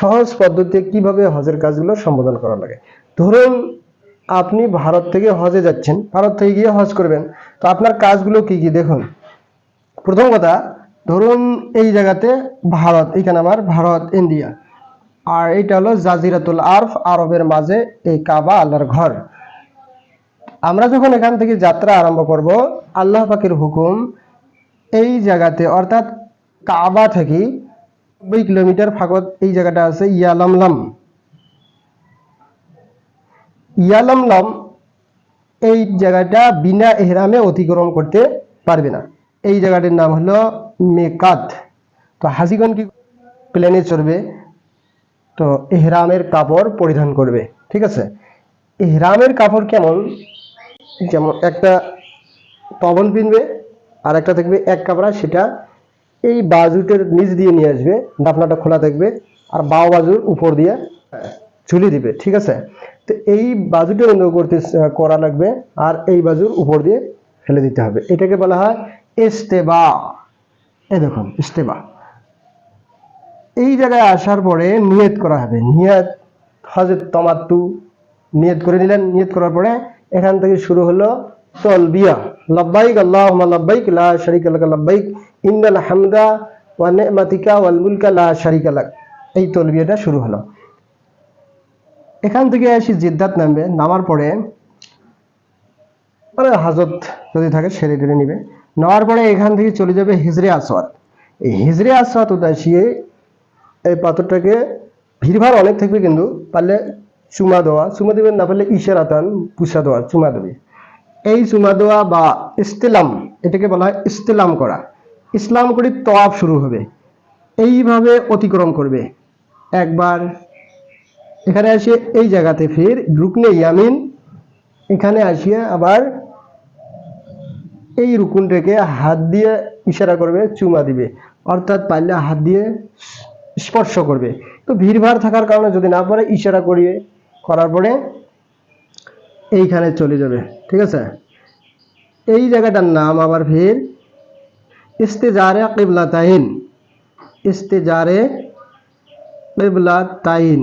সহজ পদ্ধতিতে কীভাবে হজের কাজগুলো সম্বোধন করা লাগে? ধরুন, আপনি ভারত থেকে হজে যাচ্ছেন, ভারত থেকে গিয়ে হজ করবেন। তো আপনার কাজগুলো কি কি? দেখুন, প্রথম কথা, ধরুন এই জায়গাতে ভারত, এখানে আমার ভারত, ইন্ডিয়া। আর এটা হলো জাজিরাতুল আরফ, আরবের মাঝে এই কাবা, আল্লাহর ঘর। আমরা যখন এখান থেকে যাত্রা আরম্ভ করব, আল্লাহ পাকের হুকুম এই জায়গাতে, অর্থাৎ কাবা থেকে নব্বই কিলোমিটার ফাঁকত এই জায়গাটা আছে ইয়ালামলাম। ইয়ালামলাম এই জায়গাটা বিনা এহরামে অতিক্রম করতে পারবে না। এই জায়গাটির নাম হলো মেকাত। তো হাজিগণ কি প্লেনে চড়বে? তো এহরামের কাপড় পরিধান করবে, ঠিক আছে? এহরামের কাপড় কেমন? যেমন একটা পবন পিনবে আর একটা থাকবে এক কাপড়া, সেটা এই বাজুটের নিচ দিয়ে নিয়ে আসবে ডাফনাটা খোলা থাকবে আর বাও বাজুর উপর দিয়ে ঝুলি দিবে, ঠিক আছে? তো এই বাজুটের অন্য করতে করা লাগবে আর এই বাজুর উপর দিয়ে ফেলে দিতে হবে। এটাকে বলা হয় ইস্তেবা। এই দেখুন, ইস্তেবা। এই জায়গায় আসার পরে নিয়ত করা হবে। নিয়ত হজরত তমাত্তু নিয়ত করে নিলেন। নিয়ত করার পরে এখান থেকে শুরু হলো তলবিয়া লব্বাইক আল্লাহুম্মা লব্বাইক, লা লাক লব্বাইক হামদা ওয়া ওয়াল মুলকা, লা লাক। এই তলবিয়াটা শুরু হলো। এখান থেকে আসি জিদ্দাত নামবে। নামার পরে মানে হাজত যদি থাকে সেরে টেরে নিবে। নেওয়ার পরে এখান থেকে চলে যাবে হিজরে আসওয়াত। এই হিজরে আসওয়াত উদাসিয়ে এই পাথরটাকে ভিড়ভাড় অনেক থাকবে কিন্তু পারলে চুমা দেওয়া। চুমা দেবেন না পারলে ইশারাতান পুষা দেওয়া, চুমা দেবে। এই চুমা দেওয়া বা ইস্তেলাম, এটাকে বলা হয় ইস্তেলাম করা। ইসলাম করে তওয়াব শুরু হবে। এইভাবে অতিক্রম করবে। একবার এখানে আসে এই জায়গাতে ফির রুকনে ইয়ামিন, এখানে আসিয়ে আবার এই রুকুনটাকে হাত দিয়ে ইশারা করবে, চুমা দিবে। অর্থাৎ পারলে হাত দিয়ে স্পর্শ করবে। তো ভিড়ভাড় থাকার কারণে যদি না পারে, ইশারা করিয়ে করার পরে এইখানে চলে যাবে, ঠিক আছে? এই জায়গাটার নাম আবার ফির ইস্তেজারে কিবলা তাইন ইস্তেজারে কিবলা তাইন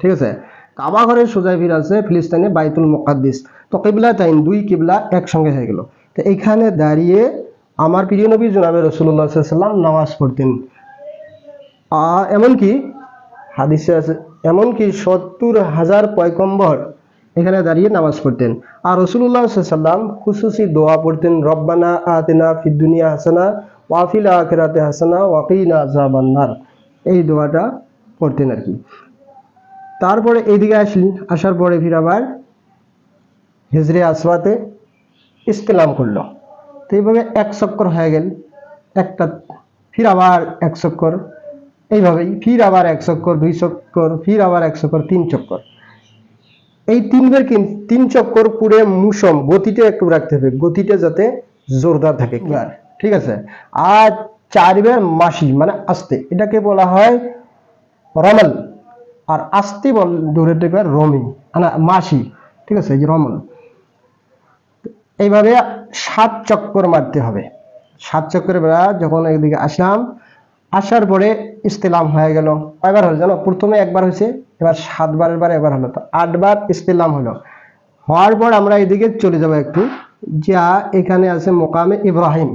ঠিক আছে? কাবা ঘরের সোজা ফির আছে ফিলিস্তিনে বাইতুল মুকাদ্দিস। তো কিবলা তাইন দুই কিবলা একসঙ্গে হয়ে গেল। তো এইখানে দাঁড়িয়ে আমার প্রিয় নবী জনাবে রসুল্লাহ সাল্লাম নামাজ পড়তেন। এমনকি হাদিসে আছে, এমনকি সত্তর হাজার পয়কম্বর এখানে দাঁড়িয়ে নামাজ পড়তেন। আর রসুল্লাহ সাল্লাম খুশুসি দোয়া পড়তেন, রব্বানা আতেনা ফিদ্দুনিয়া হাসানা ওয়াফিল আখেরাতে হাসানা ওয়াকিনা আজাবান্নার এই দোয়াটা পড়তেন আর কি। তারপরে এইদিকে আসলি, আসার পরে ফির আবার হিজরে আসওয়াতে ইস্তেলাম করল। তো এইভাবে এক চক্কর হয়ে গেল, একটা ফির আবার এক চক্কর, এইভাবেই ফির আবার এক চক্কর, দুই চক্কর, ফির আবার এক চক্কর, তিন চক্কর। এই তিনবার কিন- তিন চক্কর পুরে মুসম গতিটা একটু রাখতে হবে গতিটা যাতে জোরদার থাকে। ঠিক আছে? আর চারবার মাসি মানে আস্তে এটাকে বলা হয় রমল। আর আস্তে বল দৌড়ে থেকে রমি না মাসি। ঠিক আছে? যে রমল। এইভাবে সাত চক্কর মারতে হবে। সাত চক্কর বেড়া যখন একদিকে আসলাম আসার পরে ইস্তেলাম হয়ে গেল। কয়বার হলো জানো? প্রথমে একবার হয়েছে এবার সাতবারের বার এবার হলো। তো আটবার ইস্তেলাম হলো। হওয়ার পর আমরা এদিকে চলে যাব একটু। যা এখানে আছে মোকামে ইব্রাহিম।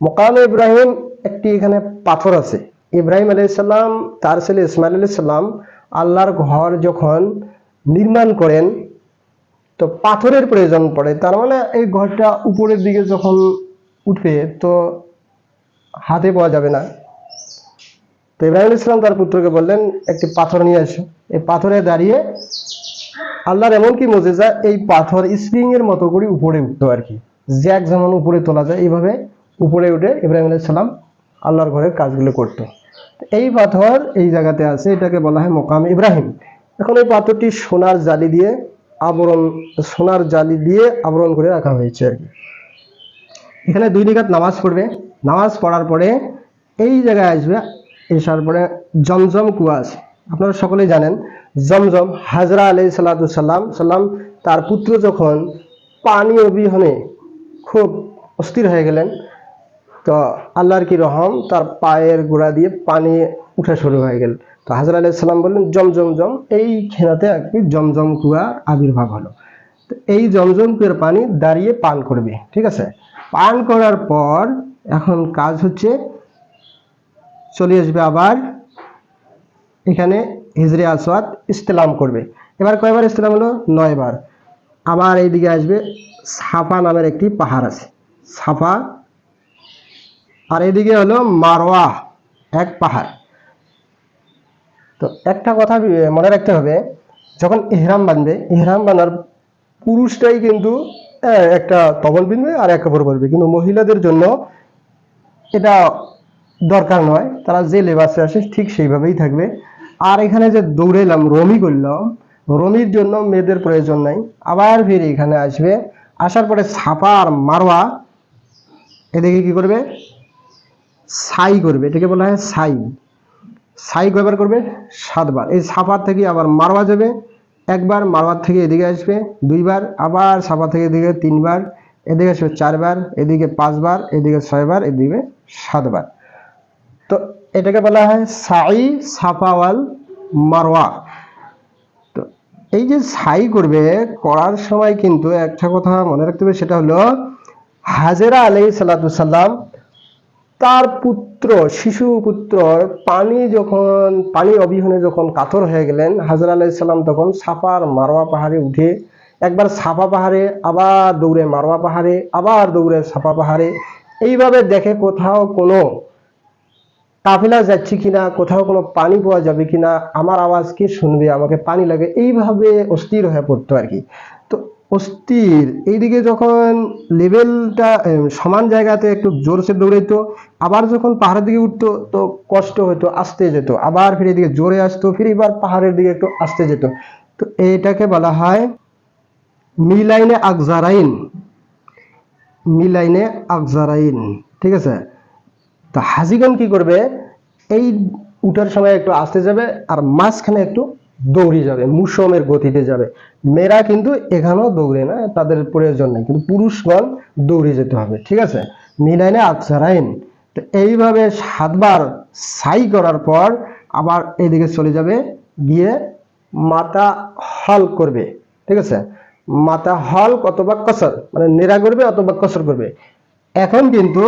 মোকামে ইব্রাহিম একটি এখানে পাথর আছে। ইব্রাহিম আলাইসাল্লাম তার ছেলে ইসমাইল আলাইসাল্লাম আল্লাহর ঘর যখন নির্মাণ করেন, তো পাথরের প্রয়োজন পড়ে। তার মানে এই ঘরটা উপরের দিকে যখন উঠবে, তো হাতে পাওয়া যাবে না। তো ইব্রাহিম ইসলাম তার পুত্রকে বললেন, একটি পাথর নিয়ে আসো এই পাথরে দাঁড়িয়ে আল্লাহর এমন কি মজেজা, এই পাথর স্প্রিং এর মতো করে উপরে উঠতো আর কি জ্যাক যেমন উপরে তোলা যায়, এইভাবে উপরে উঠে ইব্রাহিম আলাইসাল্লাম আল্লাহর ঘরের কাজগুলো করতো। এই পাথর এই জায়গাতে আছে, এটাকে বলা হয় মোকাম ইব্রাহিম। এখন এই পাথরটি সোনার জালি দিয়ে আবরণ, সোনার জালি দিয়ে আবরণ করে রাখা হয়েছে আর কি এখানে দুই রেখাত নামাজ পড়বে। নামাজ পড়ার পরে এই জায়গায় আসবে এসার পরে জমজম কুয়া আছে। আপনারা সকলেই জানেন, জমজম হাজরা আলাই সাল্লাম সাল্লাম তার পুত্র যখন পানি অবিহনে খুব অস্থির হয়ে গেলেন, তো আল্লাহর কি রহম, তার পায়ের গোড়া দিয়ে পানি উঠা শুরু হয়ে গেল। তো হাজর আলাইসাল্লাম বললেন জমজম জম এই খেনাতে আর কি জমজম কুয়ার আবির্ভাব হলো। তো এই জমজম কুয়ার পানি দাঁড়িয়ে পান করবে, ঠিক আছে? পান করার পর এখন কাজ হচ্ছে চলে আসবে আবার। এখানে হিজরে আসওয়াদ ইস্তেলাম করবে। এবার কয়বার ইস্তেলাম হলো? নয়বার। আবার এইদিকে আসবে সাফা নামের একটি পাহাড় আছে। সাফা। আর এদিকে হলো মারওয়া, এক পাহাড়। তো একটা কথা মনে রাখতে হবে, যখন ইহরাম বাঁধবে, ইহরাম বাঁধার পুরুষটাই কিন্তু একটা তবল বিনবে আর এক কাপড় পরবে কিন্তু মহিলাদের জন্য এটা দরকার নয়, তারা যে লেবাসে আসে ঠিক সেইভাবেই থাকবে। আর এখানে যে দৌড়েলাম রমি করলাম। রমির জন্য মেয়েদের প্রয়োজন নাই। আবার ফিরে এখানে আসবে। আসার পরে ছাপা আর মারোয়া, এদিকে কি করবে? সাই করবে, এটাকে বলা হয় সাই সাই কয়বার করবে? সাতবার। এই সাফার থেকে আবার মারওয়া যাবে। একবার মারওয়ার থেকে এদিকে আসবে, দুইবার। আবার সাফা থেকে এদিকে তিনবার। এদিকে আসবে চারবার, এদিকে পাঁচবার, এদিকে ছয়বার, এদিকে সাতবার। তো এটাকে বলা হয় সাই সাফাওয়াল মারওয়া। তো এই যে সাই করবে, করার সময় কিন্তু একটা কথা মনে রাখতে হবে, সেটা হলো হাজেরা আলাই সাল্লাম তার পুত্র, শিশু পুত্র পানি যখন, পানি অবিহনে যখন কাতর হয়ে গেলেন, হাজর আলাইসাল্লাম তখন সাফার মারোয়া পাহাড়ে উঠে একবার সাফা পাহাড়ে, আবার দৌড়ে মারোয়া পাহাড়ে, আবার দৌড়ে সাফা পাহাড়ে। এইভাবে দেখে কোথাও কোনো কাফেলা যাচ্ছি কিনা, কোথাও কোনো পানি পাওয়া যাবে কিনা, আমার আওয়াজ কে শুনবে, আমাকে পানি লাগে, এইভাবে অস্থির হয়ে পড়তো আর কি। তো অস্থির, এইদিকে যখন লেভেলটা সমান জায়গাতে একটু জোরসে দৌড়াইতো, আবার যখন পাহাড়ের দিকে উঠতো, তো কষ্ট হতো আসতে যেত, আবার ফিরে এদিকে জোরে আসতো, ফিরে এবার পাহাড়ের দিকে একটু আসতে যেত। তো এটাকে বলা হয় মিলাইনে আকজারাইন মিলাইনে আকজারাইন ঠিক আছে? তো হাজিগণ কি করবে? এই উঠার সময় একটু আসতে যাবে আর মাঝখানে একটু দৌড়ে যাবে, মুসমের গতিতে যাবে। মেয়েরা কিন্তু এখানেও দৌড়ে না, তাদের প্রয়োজন নেই, কিন্তু পুরুষগণ দৌড়ে যেতে হবে, ঠিক আছে? মিলাইনে আকসারাইন তো এইভাবে সাতবার সাই করার পর আবার এইদিকে চলে যাবে, গিয়ে মাথা হল করবে, ঠিক আছে? মাথা হল অথবা কসর মানে নেড়া করবে অথবা কসর করবে। এখন কিন্তু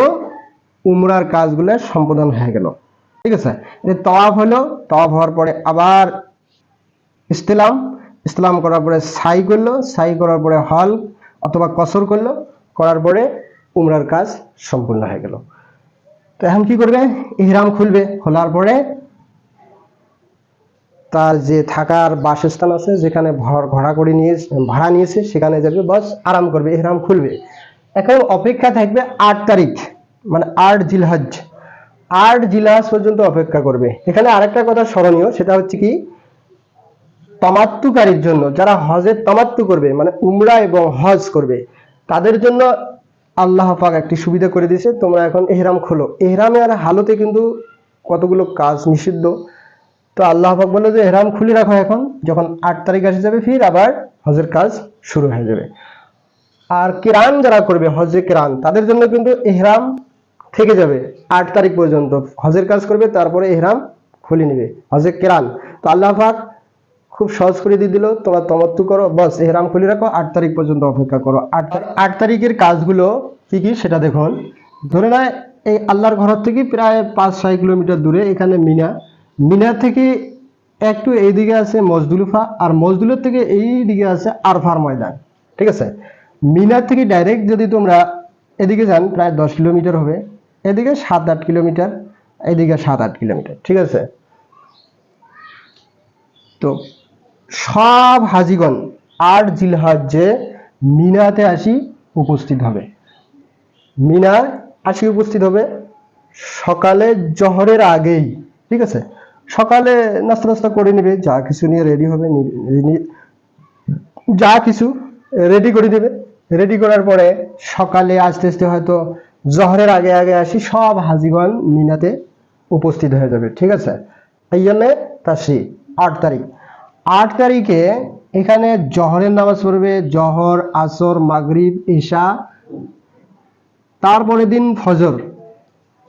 উমরার কাজগুলো সম্পাদন হয়ে গেল। ঠিক আছে? এই তওয়াফ হলো, তওয়াফ হওয়ার পরে আবার ইসলাম ইসলাম করার পরে সাই করল, সাই করার পরে হল অথবা কসর করল, করার পরে উমরার কাজ সম্পূর্ণ হয়ে গেল। তো এখন কি করবে? ইহরাম খুলবে, খোলার পরে তার যে থাকার বাসস্থান আছে, যেখানে ভাড়া করে নিয়ে, ভাড়া নিয়েছে, সেখানে যাবে, বাস আরাম করবে, ইহরাম খুলবে। এখন অপেক্ষা থাকবে আট তারিখ। মানে আট জিলহজ, আট জিলহাজ পর্যন্ত অপেক্ষা করবে। এখানে আরেকটা কথা স্মরণীয়, সেটা হচ্ছে কি, তমাত্তুকারীর জন্য, যারা হজের তমাত্তু করবে মানে উমরা এবং হজ করবে, তাদের জন্য আল্লাহ পাক একটি সুবিধা করে দিয়েছে। তোমরা এখন এহরাম খোলো। এহরামে আর হালতে কিন্তু কতগুলো কাজ নিষিদ্ধ। তো আল্লাহ পাক বলল যে, এহরাম খুলে রাখো এখন, যখন আট তারিখ আসে যাবে, ফির আবার হজের কাজ শুরু হয়ে যাবে। আর কিরান যারা করবে, হজে কিরান, তাদের জন্য কিন্তু এহরাম থেকে যাবে আট তারিখ পর্যন্ত। হজের কাজ করবে, তারপরে এহরাম খুলে নেবে। হজে কিরান। তো আল্লাহ পাক খুব সহজ করে দিয়ে দিল, তোমার তমত্তু করো, বস এহরাম খুলে রাখো, আট তারিখ পর্যন্ত অপেক্ষা করো। আট আট তারিখের কাজগুলো কি কি সেটা দেখুন। ধরে না এই আল্লাহর ঘর থেকে প্রায় পাঁচ ছয় কিলোমিটার দূরে, এখানে মিনা। মিনা থেকে একটু এইদিকে আছে মজদুলুফা, আর মজদুলের থেকে এই দিকে আছে আরফার ময়দান। ঠিক আছে? মিনার থেকে ডাইরেক্ট যদি তোমরা এদিকে যান, প্রায় দশ কিলোমিটার হবে। এদিকে সাত আট কিলোমিটার, এদিকে সাত আট কিলোমিটার, ঠিক আছে? তো সব হাজিগণ আট জিলহজ্জে মিনাতে আসি উপস্থিত হবে। মিনা আসি উপস্থিত হবে সকালে জহরের আগেই, ঠিক আছে? সকালে নাস্তা নাস্তা করে নেবে, যা কিছু নিয়ে রেডি হবে যা কিছু রেডি করে দেবে। রেডি করার পরে সকালে আস্তে আস্তে হয়তো জহরের আগে আগে আসি, সব হাজিগণ মিনাতে উপস্থিত হয়ে যাবে, ঠিক আছে? এই জন্যে তাসি আট তারিখ। আট তারিখে এখানে জহরের নামাজ পড়বে, জহর, আসর, মাগরিব ঈশা তারপরের দিন ফজর,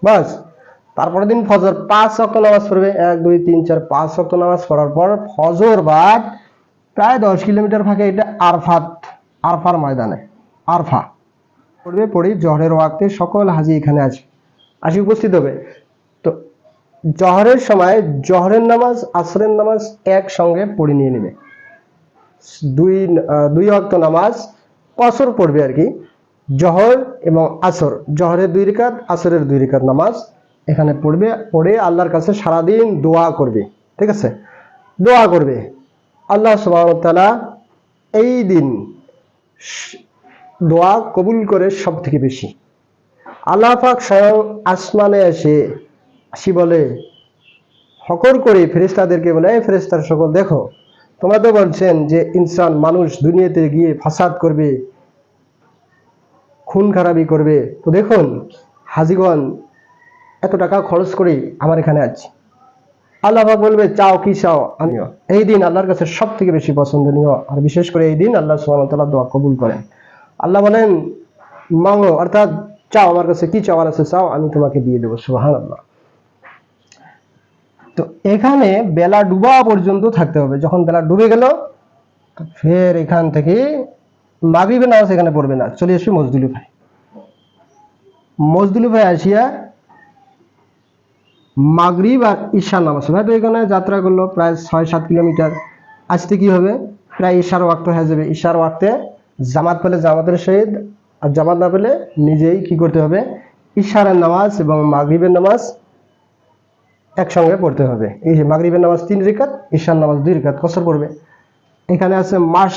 বাস? তারপরের দিন ফজর, পাঁচ অক্ট নামাজ পড়বে, এক, দুই, তিন, চার, পাঁচ অক্ট নামাজ পড়ার পর ফজর বাদ প্রায় দশ কিলোমিটার ফাঁকে এটা আরফাত, আরফার ময়দানে, আরফা। পড়বে, পড়ি জহরের ওয়াক্তে সকল হাজি এখানে আসবে আসি উপস্থিত হবে। তো জহরের সময় জহরের নামাজ, আসরের নামাজ একসঙ্গে পড়ে নিয়ে নেবে। দুই দুই অক্ত নামাজ কসর পড়বে আর কি। জহর এবং আসর, জহরের দুই রেখাত, আসরের দুই রেখাত নামাজ এখানে পড়বে, পড়ে আল্লাহর কাছে সারাদিন দোয়া করবে, ঠিক আছে? দোয়া করবে। আল্লাহ সুবাহতালা এই দিন দোয়া কবুল করে সব থেকে বেশি। আল্লাহ পাক স্বয়ং আসমানে এসে আসি বলে, হকর করে ফেরেস্তাদেরকে বলে এই ফেরেস্তার সকল, দেখো তোমরা তো বলছেন যে ইনসান, মানুষ দুনিয়াতে গিয়ে ফাসাদ করবে, খুন খারাপি করবে। তো দেখুন, হাজিগণ, এত টাকা খরচ করে আমার এখানে আছি। আল্লাহ বলবে, চাও কি চাও, আমিও। এই দিন আল্লাহর কাছে সব থেকে বেশি পছন্দনীয়, আর বিশেষ করে এই দিন আল্লাহ ওয়া দোয়া কবুল করেন। আল্লাহ বলেন মাঙ্গো অর্থাৎ চাও আমার কাছে, কি চাওয়ার আছে চাও, আমি তোমাকে দিয়ে দেবো। সুবহানাল্লাহ। তো এখানে বেলা ডুবা পর্যন্ত থাকতে হবে। যখন বেলা ডুবে গেল ফের এখান থেকে মাগরিবের নামাজ এখানে পড়বে না। চলে আসবে মজদুলি ভাই। মজদুলি ভাই আসিয়া মাগরিব আর ঈশার নামাজ। ভাই, তো এখানে যাত্রা করল, প্রায় ছয় সাত কিলোমিটার। আসতে কি হবে? প্রায় ঈশার ওয়াক্ত হয়ে যাবে। ঈশার ওয়াক্তে জামাত পেলে জামাতের সহিত আর জামাত না পেলে নিজেই কি করতে হবে? ঈশারের নামাজ এবং মাগরিবের নামাজ একসঙ্গে পড়তে হবে। এই যে মাগরিবের নামাজ তিন রিকাত ঈশার নামাজ দুই রিকাত কসর পড়বে। এখানে আছে মাস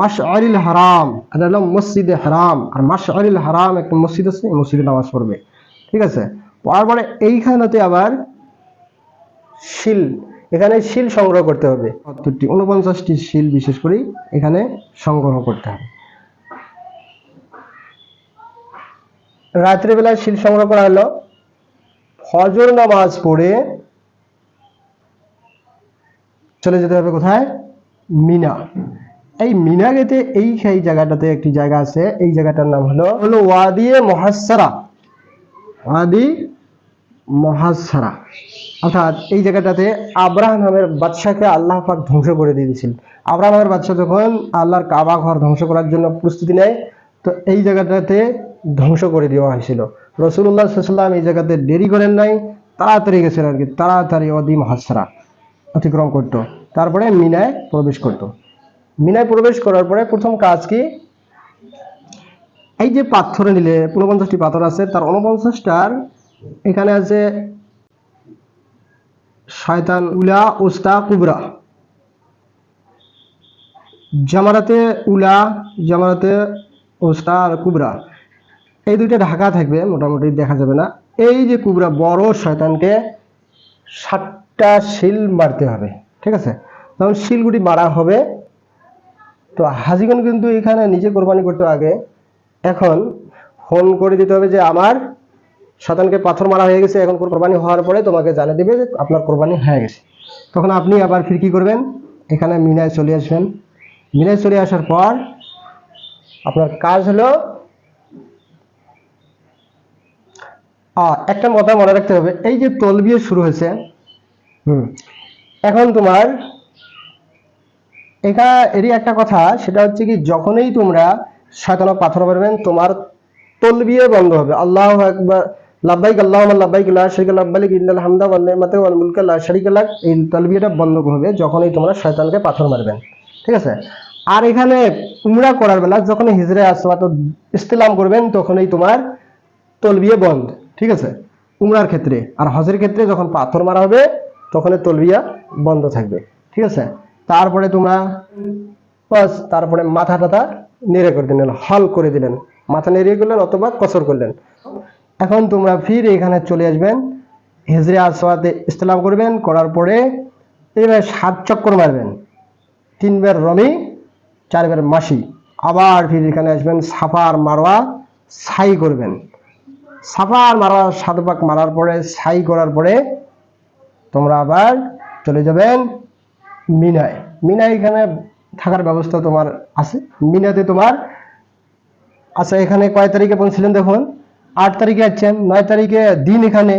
মাস অরিল হারাম। এটা হলো মসজিদে হারাম। আর মাস অরিল হারাম একটা মসজিদ আছে মসজিদে নামাজ পড়বে। ঠিক আছে? পরে এইখানেতে আবার শিল এখানে শিল সংগ্রহ করতে হবে। সত্তরটি উনপঞ্চাশটি শিল বিশেষ করে এখানে সংগ্রহ করতে হবে। রাত্রিবেলায় শিল সংগ্রহ করা হলো। ফজর নামাজ পড়ে চলে যেতে হবে কোথায়? মিনা। এই মিনা গেতে এই সেই জায়গাটাতে একটি জায়গা আছে। এই জায়গাটার নাম হলো হলো ওয়াদিয়ে মহাসারা ওয়াদি মহাসারা অর্থাৎ এই জায়গাটাতে আব্রাহ নামের বাদশাকে আল্লাহ পাক ধ্বংস করে দিয়ে দিয়েছিল আব্রাহ নামের বাদশা যখন আল্লাহর কাবা ঘর ধ্বংস করার জন্য প্রস্তুতি নেয়, তো এই জায়গাটাতে ধ্বংস করে দেওয়া হয়েছিল। রসুল্লাহ সাল্লাম এই জায়গাতে দেরি করেন নাই, তাড়াতাড়ি গেছেন আর কি, তাড়াতাড়ি অদিম মহাসারা অতিক্রম করত। তারপরে মিনায় প্রবেশ করত। মিনায় প্রবেশ করার পরে প্রথম কাজ কি? এই যে পাথরে নিলে উনপঞ্চাশটি পাথর আছে, তার উনপঞ্চাশটার এখানে আছে শয়তান উলা ওস্তা কুবরা। জামারাতে উলা, জামারাতে ওস্তা আর কুবরা। এই দুইটা ঢাকা থাকবে, মোটামুটি দেখা যাবে না। এই যে কুবরা, বড় শয়তানকে ষাটটা শিল মারতে হবে, ঠিক আছে? তখন শিলগুটি মারা হবে, তো হাজিগণ কিন্তু এখানে নিজে কোরবানি করতে আগে এখন ফোন করে দিতে হবে যে, আমার শতানকে পাথর মারা হয়ে গেছে, এখন কোরবানি হওয়ার পরে তোমাকে জানিয়ে দেবে যে আপনার কোরবানি হয়ে গেছে। তখন আপনি আবার ফির কি করবেন? এখানে মিনায় চলে আসবেন। মিনায় চলে আসার পর আপনার কাজ হলো একটা কথা মনে রাখতে হবে। এই যে তলবিয়ে শুরু হয়েছে, হুম, এখন তোমার এটা, এরই একটা কথা, সেটা হচ্ছে কি যখনই তোমরা শয়তানো পাথর মারবেন, তোমার তলবিয়ে বন্ধ হবে। আল্লাহ একবার লাব্বাইক আল্লাহ লাব্বাইক লা শারিকা লাব্বাইক ইন্নাল হামদা ওয়ান নি'মাতা ওয়াল মুলকা, লা শারিকা লাক এই তলবিয়াটা বন্ধ হবে যখনই তোমরা শয়তানকে পাথর মারবেন। ঠিক আছে? আর এখানে উমরা করার বেলা যখন হিজরে আসবা, তো ইস্তেলাম করবেন, তখনই তোমার তলবিয়ে বন্ধ। ঠিক আছে? উমরার ক্ষেত্রে। আর হজের ক্ষেত্রে যখন পাথর মারা হবে তখন তলবিয়া বন্ধ থাকবে। ঠিক আছে? তারপরে তোমরা বাস, তারপরে মাথা টাথা নেড়ে করে দিলেন, হল করে দিলেন। মাথা নেড়িয়ে করলেন অথবা কসর করলেন। এখন তোমরা ফির এখানে চলে আসবেন। হেজরে আসওয়াতে ইস্তেলাম করবেন, করার পরে এইভাবে সাত চক্কর মারবেন। তিনবার রমি, চারবার মাসি। আবার ফির এখানে আসবেন সাফার মারোয়া ছাই করবেন। সাফার মারোয়া সাত পাক মারার পরে সাই করার পরে তোমরা আবার চলে যাবেন মিনায়। মিনায় এখানে থাকার ব্যবস্থা তোমার আছে। মিনাতে তোমার আচ্ছা এখানে কয় তারিখে পৌঁছলেন দেখুন? আট তারিখে আসছেন নয় তারিখে দিন এখানে,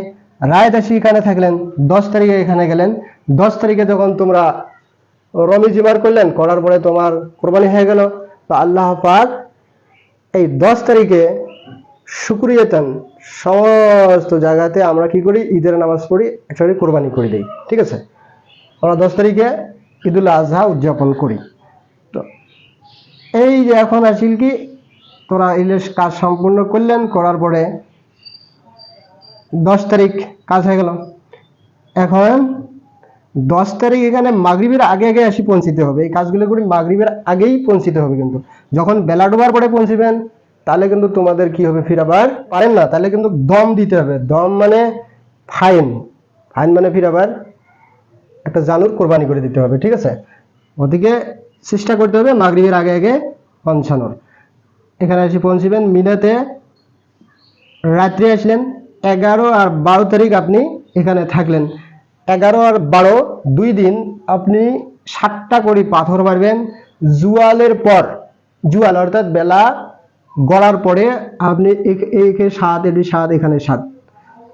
রায় দাসী এখানে থাকলেন, দশ তারিখে এখানে গেলেন, দশ তারিখে যখন তোমরা রমি জিমার করলেন, করার পরে তোমার কোরবানি হয়ে গেল, তো আল্লাহ পাক এই দশ তারিখে শুক্রিয়তন সমস্ত জায়গাতে আমরা কি করি, ঈদের নামাজ পড়ি, একসাথে কোরবানি করে দিই, ঠিক আছে? আমরা দশ তারিখে ঈদুল আজহা উদযাপন করি। তো এই যে এখন আসিল কি তোরা ইলিশ কাজ সম্পূর্ণ করলেন, করার পরে দশ তারিখ কাজ হয়ে গেল। এখন দশ তারিখ এখানে মাগরিবের আগে আগে আসি পৌঁছিতে হবে। এই কাজগুলো করি মাগরিবের আগেই পৌঁছিতে হবে কিন্তু। যখন বেলা ডোবার পরে পৌঁছিবেন, তাহলে কিন্তু তোমাদের কি হবে, ফিরাবার পারেন না। তাহলে কিন্তু দম দিতে হবে। দম মানে ফাইন। ফাইন মানে ফিরাবার একটা জানুর কোরবানি করে দিতে হবে, ঠিক আছে? ওদিকে চেষ্টা করতে হবে মাগরিবের আগে আগে পৌঁছানোর। এখানে এসে পৌঁছিবেন। মিনাতে রাত্রে আসলেন। এগারো আর বারো তারিখ আপনি এখানে থাকলেন। এগারো আর বারো, দুই দিন আপনি সাতটা করে পাথর মারবেন। জুয়ালের পর, জুয়াল অর্থাৎ বেলা গড়ার পরে আপনি এক- সাত, এটি সাত, এখানে সাত।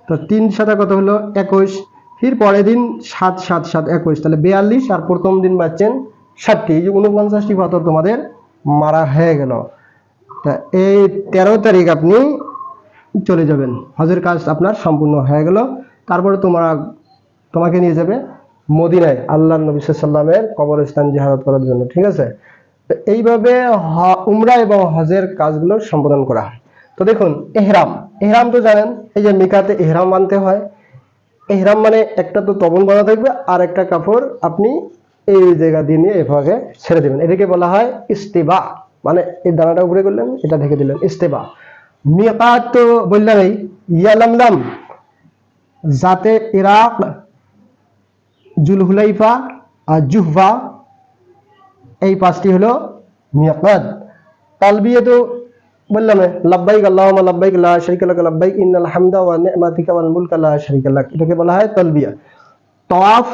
তো তিন সাথে কত হলো? একুশ। ফির পরের দিন সাত সাত সাত, একুশ। তাহলে বিয়াল্লিশ আর প্রথম দিন পাচ্ছেন ষাটটি। উনপঞ্চাশটি পাথর তোমাদের মারা হয়ে গেল। তা এই তেরো তারিখ আপনি চলে যাবেন। হজের কাজ আপনার সম্পূর্ণ হয়ে গেল। তারপরে তোমরা, তোমাকে নিয়ে যাবে মদিনায় আল্লাহ নবী সাল্লামের কবরস্থান জিহারত করার জন্য, ঠিক আছে? এইভাবে উমরা এবং হজের কাজগুলো সম্পাদন করা হয়। তো দেখুন, এহরাম এহরাম তো জানেন, এই যে মিকাতে এহরাম মানতে হয়। এহরাম মানে একটা তো তবন বাঁধা থাকবে, আর একটা কাপড় আপনি এই জায়গা দিয়ে নিয়ে এভাবে ছেড়ে দেবেন। এটাকে বলা হয় ইস্তেবা। মানে এই দানাটা উপরে করলেন এটা ঢেকে দিলেন ইস্তেবা। মিকাত তো বললাম এই ইয়ালামলাম যাতে ইরাক জুলহুলাইফা আর জুহফা, এই পাঁচটি হলো মিয়াকাত। তালবিয়ে তো বললাম লাব্বাইক লাব্বাইক লাব্বাইক ইন্নাল হামদা ওয়া নি'মাতিকা ওয়াল মুলকা এটাকে বলা হয় তালবিয়া। তাওয়াফ।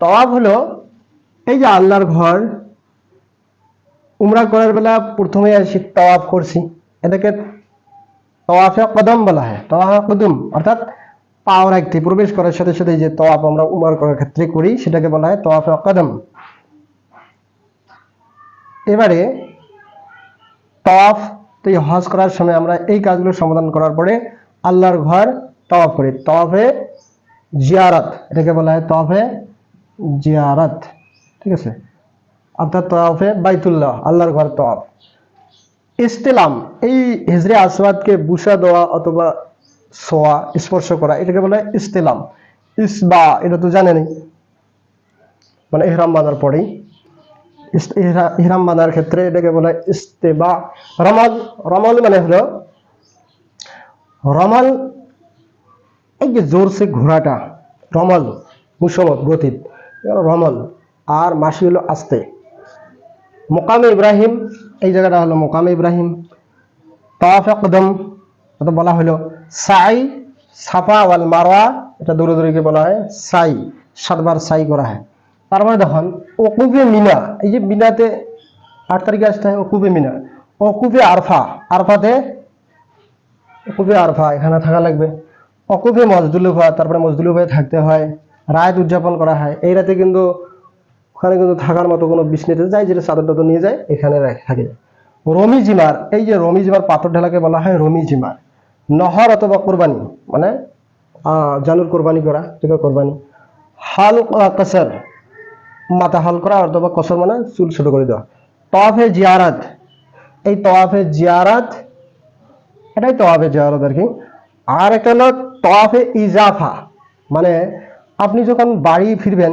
তাওয়াফ হলো, এই যে আল্লাহর ঘর উমরা করার বেলা প্রথমে আসি তাওয়াফ করছি। এটাকে তওয়াফে কদম বলা হয়। তওয়াফে কদম অর্থাৎ পাও রাখতে, প্রবেশ করার সাথে সাথে যে তওয়াফ আমরা উমর করার ক্ষেত্রে করি, সেটাকে বলা হয় তওয়াফে কদম। এবারে তওয়াফ তো এই হজ করার সময় আমরা এই কাজগুলো সমাধান করার পরে আল্লাহর ঘর তওয়াফ করি। তওয়াফে জিয়ারত, এটাকে বলা হয় তওয়াফে জিয়ারত। ঠিক আছে? অর্থাৎ তওয়াফে বাইতুল্লাহ, আল্লাহর ঘর তওয়াফ। ইস্তেলাম, এই হিজরে আসওয়াদকে বুসা দেওয়া অথবা সোয়া, স্পর্শ করা, এটাকে বলে ইস্তেলাম। ইসবা, এটা তো জানেনই। মানে ইহরাম বাঁধার পরেই। ইহরাম বাঁধার ক্ষেত্রে এটাকে বলে ইস্তেবা। রমাল রমাল মানে হলো, রমাল এই যে জোরসে ঘোরাটা রমাল মুসমত গতিত, রমল, আর মাসি হলো আস্তে। মোকামে ইব্রাহিম, এই জায়গাটা হলো মোকামে ইব্রাহিম। তাওয়াফে কদম এটা বলা হলো সাই, সাফা ওয়াল মারওয়া, এটা দূরে দূরে বলা হয় সাই, সাতবার সাই করা হয়। তারপরে দেখুন ওকুবে মিনা, এই যে মিনাতে আট তারিখে আসতে হয় ওকুবে মিনা। ওকুবে আরফা, আরফাতে ওকুবে আরফা, এখানে থাকা লাগবে। অকুবে মজদুলুফা তারপরে মজদুলুফায় থাকতে হয়, রায়ত উদযাপন করা হয়। এই রাতে কিন্তু ওখানে কিন্তু থাকার মতো কোনো বিষ্ণুতে যায় যেটা চাদর টাদর নিয়ে যায়, এখানে থাকে। রমি জিমার, এই যে রমি জিমার পাথর ঢালাকে বলা হয় রমি জিমার। নহর অথবা কোরবানি মানে জানুর কোরবানি করা যেটা কোরবানি। হাল কসর, মাথা হাল করা, অথবা কসর মানে চুল ছোট করে দেওয়া। তওয়াফে জিয়ারাত, এই তওয়াফে জিয়ারাত, এটাই তওয়াফে জিয়ারত আর কি। আর একটা হলো তওয়াফে ইজাফা মানে আপনি যখন বাড়ি ফিরবেন,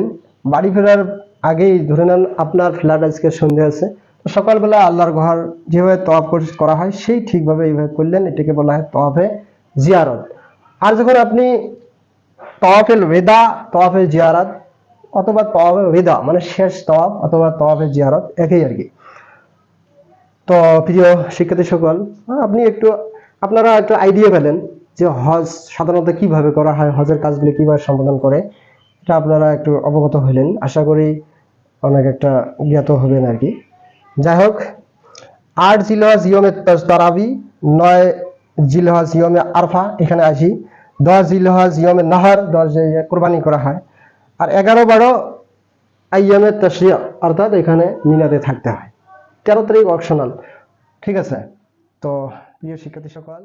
বাড়ি ফেরার আগেই ধরে নেন আপনার ফ্ল্যাট আজকে সন্ধে আছে। তো সকালবেলা আল্লাহর ঘর যেভাবে তওয়াফ কর- হয়, সেই ঠিকভাবে এইভাবে করলেন। এটাকে বলা হয় তওয়াফে জিয়ারত। আর যখন আপনি তওয়াফেল ওয়েদা তওয়াফে জিয়ারত অথবা তওয়াফে ওয়েদা মানে শেষ তওয়াফ অথবা তওয়াফে জিয়ারত, একই আর কি। তো প্রিয় শিক্ষার্থী সকল আপনি একটু, আপনারা একটু আইডিয়া পেলেন যে হজ সাধারণত কীভাবে করা হয়, হজের কাজগুলি কীভাবে সম্পাদন করে, এটা আপনারা একটু অবগত হলেন। আশা করি অনেক একটা জ্ঞাত হবেন আর কি। যাই হোক আট জিলহজ ইয়মে তারাবি নয় জিলহজ ইয়মে আরফা, এখানে আসি। দশ জিলহজ ইয়মে নাহার দশ কোরবানি করা হয়। আর এগারো বারো আইয়ামের তশরিয়া, অর্থাৎ এখানে মিনাতে থাকতে হয়। তেরো তারিখ অপশনাল ঠিক আছে? তো, প্রিয় শিক্ষার্থী সকল